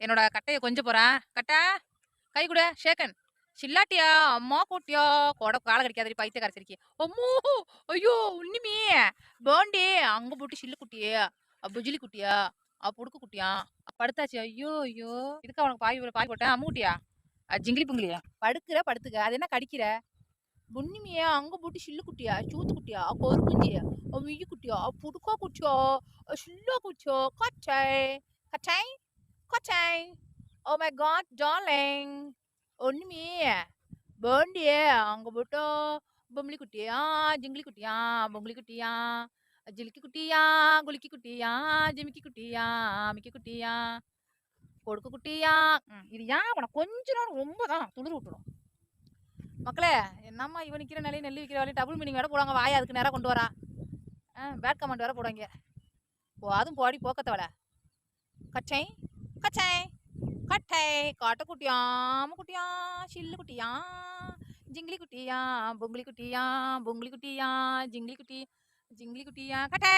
என்னோட கட்டையை கொஞ்சம் போகிறேன் கட்டா கை கூட ஷேக்கன் சில்லாட்டியா? அம்மா கூட்டியா? கொட காலை கடிக்காதடி பைத்த கரைச்சிருக்கி அம்மோ ஐயோ உண்ணிமே. போண்டி அங்கே போட்டு சில்லு குட்டியே. புஜிலி குட்டியா? அ புடுக்கு குட்டியா? படுத்தாச்சு. ஐயோ ஐயோ. இதுக்கு அவனுக்கு பாய் பாய் போட்டேன். அம்மு குட்டியா ஜிங்கிலி புங்கிலியா? படுக்கிற படுத்துக்க. அது என்ன கடிக்கிற? பொன்னிமியா அங்க போட்டு சில்லு குட்டியா? சூத்து குட்டியா? கொருக்குஞ்சியா குஞ்சியா? குட்டியா? புடுக்கா குட்டியா? சில்லா குட்டியா? கச்சை கச்சை கச்சை ஓ மை காட் டார்லிங் ஒண்ணுமே பேண்டியே அங்க போட்டோ பொம்பளி குட்டியா ஜிங்கிலி குட்டியா பொம்பளி குட்டியா ஜிலிக்கி குட்டியா குலுக்கி குட்டியா ஜிமிக்கி குட்டியா மிக்கி குட்டியா கொடுக்கு குட்டியா ம், இது ஏன் உனக்கு கொஞ்ச நேரம் ரொம்ப தான் துளிர் விட்டுடும் மக்களே என்னம்மா இவன் நிற்கிற நிலையை நெல்லி விற்கிற வேலையும் டபுள் மீனிங் வேற போடுவாங்க வாயை அதுக்கு நேரம் கொண்டு வரா பேட் கமெண்ட் வேறு போடுவாங்க ஓ அதுவும் போடி போக்கத்தவளை கச்சை கச்சை கட்டை காட்டு குட்டியா அம்மு குட்டியா சில்லு குட்டியா ஜிங்கிலி குட்டியா பொங்கலி குட்டியா பொங்கலி குட்டியா ஜிங்கிலி குட்டி ஜிங்கிலி குட்டியா கட்டை